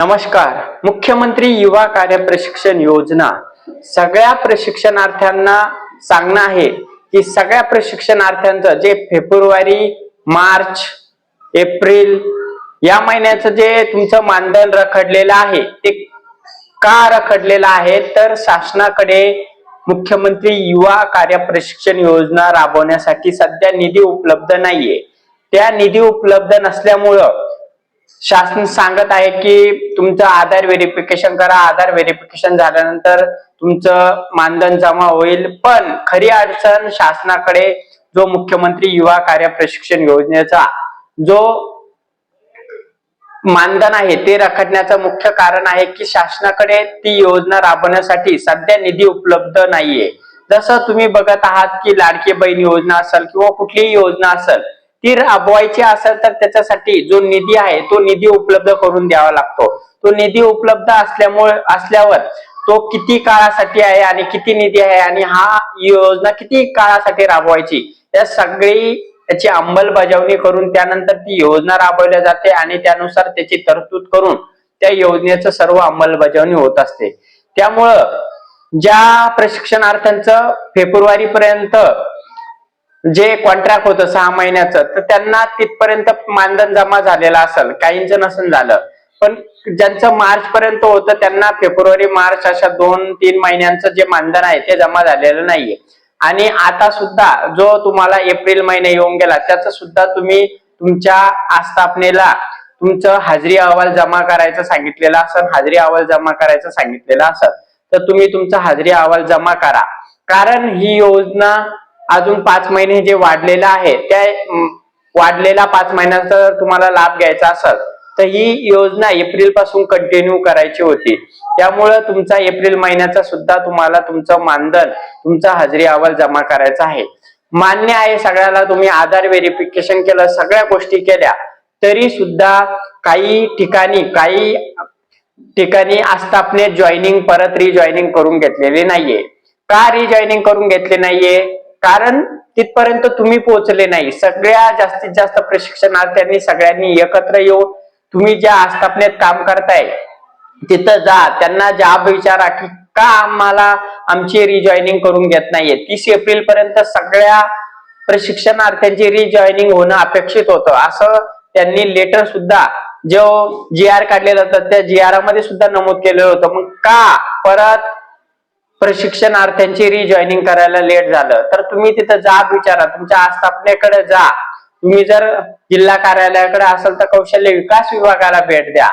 नमस्कार. मुख्यमंत्री युवा कार्य प्रशिक्षण योजना. सगळ्या प्रशिक्षणार्थ्यांना सांगणं आहे की सगळ्या प्रशिक्षणार्थ्यांचं जे फेब्रुवारी मार्च एप्रिल या महिन्याचं जे तुमचं मानधन रखडलेलं आहे ते का रखडलेलं आहे तर शासनाकडे मुख्यमंत्री युवा कार्य प्रशिक्षण योजना राबवण्यासाठी सध्या निधी उपलब्ध नाहीये. त्या निधी उपलब्ध नसल्यामुळं शासन सांगत आहे की तुमचं आधार व्हेरिफिकेशन करा. आधार व्हेरिफिकेशन झाल्यानंतर तुमचं मानधन जमा होईल. पण खरी अडचण शासनाकडे जो मुख्यमंत्री युवा कार्य प्रशिक्षण योजनेचा जो मानधन आहे ते रखडण्याचं मुख्य कारण आहे की शासनाकडे ती योजना राबवण्यासाठी सध्या निधी उपलब्ध नाहीये. जसं तुम्ही बघत आहात की लाडकी बहीण योजना असेल किंवा कुठलीही योजना असेल ती राबवायची असेल तर त्याच्यासाठी जो निधी आहे तो निधी उपलब्ध करून द्यावा लागतो. तो निधी उपलब्ध असल्यामुळे असल्यावर तो किती काळासाठी आहे आणि किती निधी आहे आणि हा योजना किती काळासाठी राबवायची या सगळी त्याची अंमलबजावणी करून त्यानंतर ती योजना राबवल्या जाते आणि त्यानुसार त्याची तरतूद करून त्या योजनेचं सर्व अंमलबजावणी होत असते. त्यामुळं ज्या प्रशिक्षणार्थ्यांचं फेब्रुवारी पर्यंत जे कॉन्ट्रॅक्ट होतं सहा महिन्याचं तर त्यांना तिथपर्यंत मानधन जमा झालेलं असेल. काहींचं नसेल झालं. पण ज्यांचं मार्च पर्यंत होतं त्यांना फेब्रुवारी मार्च अशा दोन तीन महिन्यांचं जे मानधन आहे ते जमा झालेलं नाहीये. आणि आता सुद्धा जो तुम्हाला एप्रिल महिना येऊन गेला त्याचं सुद्धा तुम्ही तुमच्या आस्थापनेला तुमचं हाजरी अहवाल जमा करायचं सांगितलेलं असेल हाजरी अहवाल जमा करायचं सांगितलेलं असेल तर तुम्ही तुमचा हाजरी अहवाल जमा करा. कारण ही योजना अजून पाच महिने जे वाढलेलं आहे त्या वाढलेला पाच महिन्याचा तुम्हाला लाभ घ्यायचा असेल तर ही योजना एप्रिलपासून कंटिन्यू करायची होती. त्यामुळं तुमचा एप्रिल महिन्याचा सुद्धा तुम्हाला तुमचं मानधन तुमचा हजेरी अहवाल जमा करायचा आहे. मान्य आहे सगळ्याला तुम्ही आधार व्हेरिफिकेशन केलं सगळ्या गोष्टी केल्या तरी सुद्धा काही ठिकाणी काही ठिकाणी आस्थापनेत जॉईनिंग परत रिजॉईनिंग करून घेतलेली नाहीये. का रिजॉईनिंग करून घेतले नाहीये? कारण तिथपर्यंत तुम्ही पोहोचले नाही. सगळ्या जास्तीत जास्त प्रशिक्षणार्थ्यांनी सगळ्यांनी एकत्र येऊन तुम्ही ज्या आस्थापनेत काम करताय तिथं जा. त्यांना जाब विचारा की का आम्हाला आमची रिजॉईनिंग करून घेत नाहीये. तीस एप्रिल पर्यंत सगळ्या प्रशिक्षणार्थ्यांची रिजॉईनिंग होणं अपेक्षित होतं. असं त्यांनी लेटर सुद्धा जो जी आर काढलेला होता त्या जी आरमध्ये सुद्धा नमूद केलेलं होतं. मग का? परत प्रशिक्षणार्थ्यांची रिजॉईनिंग करायला लेट झालं. तर तुम्ही तिथं जाब विचारा. तुमच्या आस्थापनेकडे जा. तुम्ही जर जिल्हा कार्यालयाकडे असेल तर कौशल्य विकास विभागाला भेट द्या.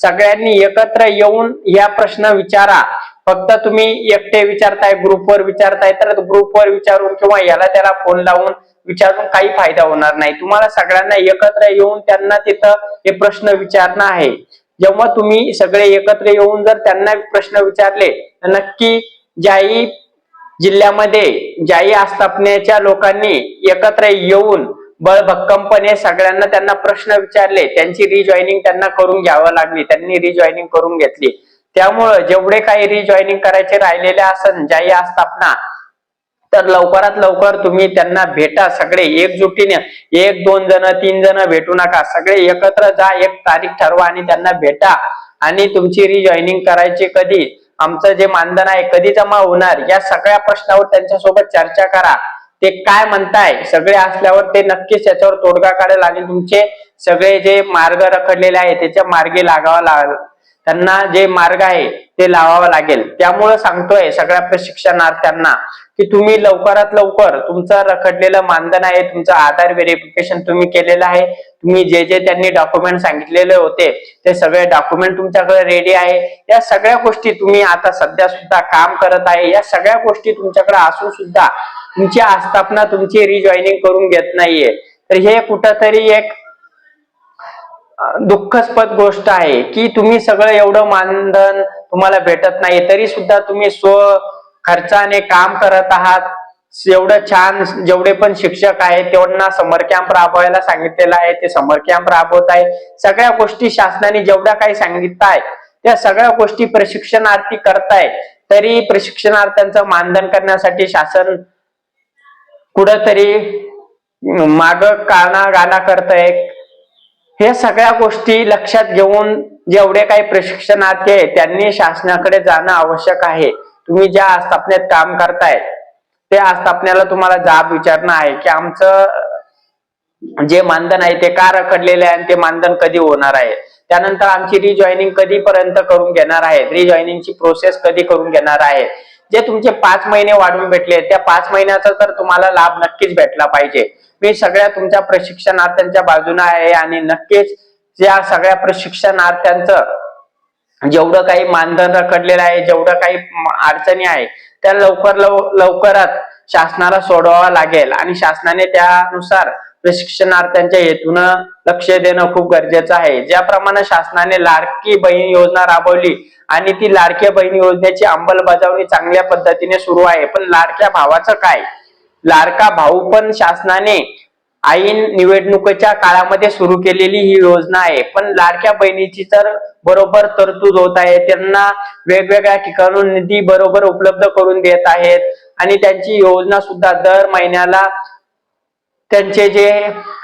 सगळ्यांनी एकत्र येऊन या प्रश्न विचारा. फक्त तुम्ही एकटे विचारताय ग्रुपवर विचारताय तर ग्रुपवर विचारून किंवा याला त्याला फोन लावून विचारून काही फायदा होणार नाही. तुम्हाला सगळ्यांना एकत्र येऊन त्यांना तिथं हे प्रश्न विचारणं आहे. जेव्हा तुम्ही सगळे एकत्र येऊन जर त्यांना प्रश्न विचारले तर नक्की ज्याही जिल्ह्यामध्ये ज्याही आस्थापनेच्या लोकांनी एकत्र येऊन बळभक्कमपणे सगळ्यांना त्यांना प्रश्न विचारले त्यांची रिजॉईनिंग त्यांना करून घ्यावं लागली त्यांनी रिजॉईनिंग करून घेतली. त्यामुळं जेवढे काही रिजॉईनिंग करायचे राहिलेले असन ज्याही आस्थापना तर लवकरात लवकर तुम्ही त्यांना भेटा सगळे एकजुटीने. एक दोन जण तीन जण भेटू नका. सगळे एकत्र जा एक तारीख ठरवा आणि त्यांना भेटा. आणि तुमची रिजॉईनिंग करायची कधी? आमचं जे मानधन आहे कधी जमा होणार या सगळ्या प्रश्नावर त्यांच्यासोबत चर्चा करा. ते काय म्हणताय सगळे असल्यावर ते नक्कीच त्याच्यावर तोडगा काढेल आणि तुमचे सगळे जे मार्ग रखडलेले आहे त्याच्या मार्गे लागावा लागेल त्यांना जे मार्ग आहे ते लावावा लागेल. त्यामुळं सांगतोय सगळ्या प्रशिक्षणार्थ्यांना. की तुम्ही लवकरात लवकर तुमचं रखडलेलं मानधन आहे तुमचं आधार व्हेरिफिकेशन तुम्ही केलेलं आहे तुम्ही जे जे त्यांनी डॉक्युमेंट सांगितलेले होते ते सगळे डॉक्युमेंट तुमच्याकडे रेडी आहे. या सगळ्या गोष्टी तुम्ही आता सध्या सुद्धा काम करत आहे. या सगळ्या गोष्टी तुमच्याकडे असून सुद्धा तुमची आस्थापना तुमची रिजॉईनिंग करून घेत नाहीये. तर हे कुठंतरी एक दुःखस्पद गोष्ट आहे की तुम्ही सगळं एवढं मानधन तुम्हाला भेटत नाही. तरी सुद्धा तुम्ही स्व खर्चाने काम करत आहात. एवढं छान जेवढे पण शिक्षक आहेत तेवढ्यांना समर कॅम्प राबवायला सांगितलेलं आहे. ते समर कॅम्प राबवत आहे सगळ्या गोष्टी शासनाने जेवढ्या काही सांगितलं त्या सगळ्या गोष्टी प्रशिक्षणार्थी करताय तरी प्रशिक्षणार्थ्यांचं मानधन करण्यासाठी शासन कुठंतरी माग काना गाना करतय. हे सगळ्या गोष्टी लक्षात घेऊन जेवढे काही प्रशिक्षणार्थी आहेत त्यांनी शासनाकडे जाणं आवश्यक आहे. तुम्ही ज्या आस्थापनेत काम करताय त्या आस्थापनेला तुम्हाला जाब विचारणं आहे की आमचं जे मानधन आहे ते का रखडलेले आहे आणि ते मानधन कधी होणार आहे? त्यानंतर आमची रिजॉईनिंग कधीपर्यंत करून घेणार आहे? रिजॉईनिंगची प्रोसेस कधी करून घेणार आहे? जे तुमचे पाच महिने वाढून भेटले त्या पाच महिन्याचा तर तुम्हाला लाभ नक्कीच भेटला पाहिजे. मी सगळ्या तुमच्या प्रशिक्षणार्थ्यांच्या बाजूने आहे आणि नक्कीच या सगळ्या प्रशिक्षणार्थ्यांचं जेवढं काही मानधन रखडलेलं आहे जेवढं काही अडचणी आहे त्या लवकर लव- लवकरात शासनाला सोडवावा लागेल. आणि शासनाने त्यानुसार प्रशिक्षणार्थ्यांच्या हेतून लक्ष देणं खूप गरजेचं आहे. ज्याप्रमाणे शासनाने लाडकी बहीण योजना राबवली आणि ती लाडक्या बहीण योजनेची अंमलबजावणी चांगल्या पद्धतीने सुरू आहे. पण लाडक्या भावाचं काय? लाडका भाऊ पण शासनाने ऐन निवडणुकीच्या काळामध्ये सुरू केलेली ही योजना आहे. पण लाडक्या बहिणीची तर बरोबर तरतूद होत आहे. त्यांना वेगवेगळ्या ठिकाणून निधी बरोबर उपलब्ध करून देत आहेत. आणि त्यांची योजना सुद्धा दर महिन्याला त्यांचे जे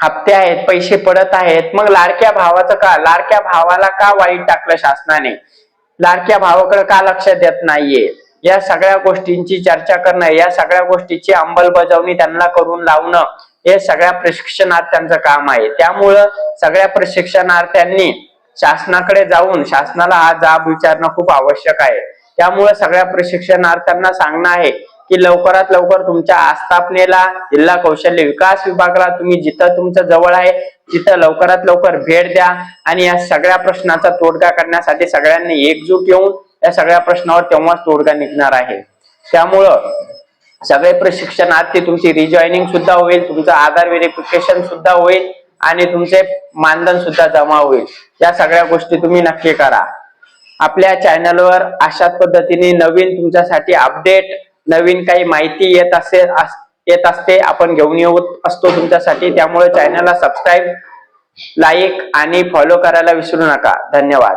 हप्ते आहेत पैसे पडत आहेत. मग लाडक्या भावाचं का लाडक्या भावाला का वाईट टाकलं शासनाने? लाडक्या भावाकडे का लक्ष देत नाहीये? या सगळ्या गोष्टींची चर्चा करणं या सगळ्या गोष्टीची अंमलबजावणी त्यांना करून लावणं हे सगळ्या प्रशिक्षणार्थ्यांचं काम आहे. त्यामुळं सगळ्या प्रशिक्षणार्थ्यांनी शासनाकडे जाऊन शासनाला हा जाब विचारणं खूप आवश्यक आहे. त्यामुळे सगळ्या प्रशिक्षणार्थ्यांना सांगणं आहे की लवकरात लवकर तुमच्या आस्थापनेला जिल्हा कौशल्य विकास विभागाला तुम्ही जिथं तुमचं जवळ आहे तिथं लवकरात लवकर भेट द्या आणि या सगळ्या प्रश्नाचा तोडगा करण्यासाठी सगळ्यांनी एकजूट येऊन या सगळ्या प्रश्नावर तेव्हाच तोडगा निघणार आहे. त्यामुळं सगळे प्रशिक्षणार्थी तुमची रिजॉईनिंग सुद्धा होईल तुमचं आधार व्हेरिफिकेशन सुद्धा होईल आणि तुमचे मानधन सुद्धा जमा होईल. या सगळ्या गोष्टी तुम्ही नक्की करा. आपल्या चॅनलवर अशाच पद्धतीने नवीन तुमच्यासाठी अपडेट नवीन काही माहिती येत असे येत असते आपण घेऊन येऊ असतो तुमच्यासाठी. त्यामुळे चॅनलला सबस्क्राईब लाईक आणि फॉलो करायला विसरू नका. धन्यवाद.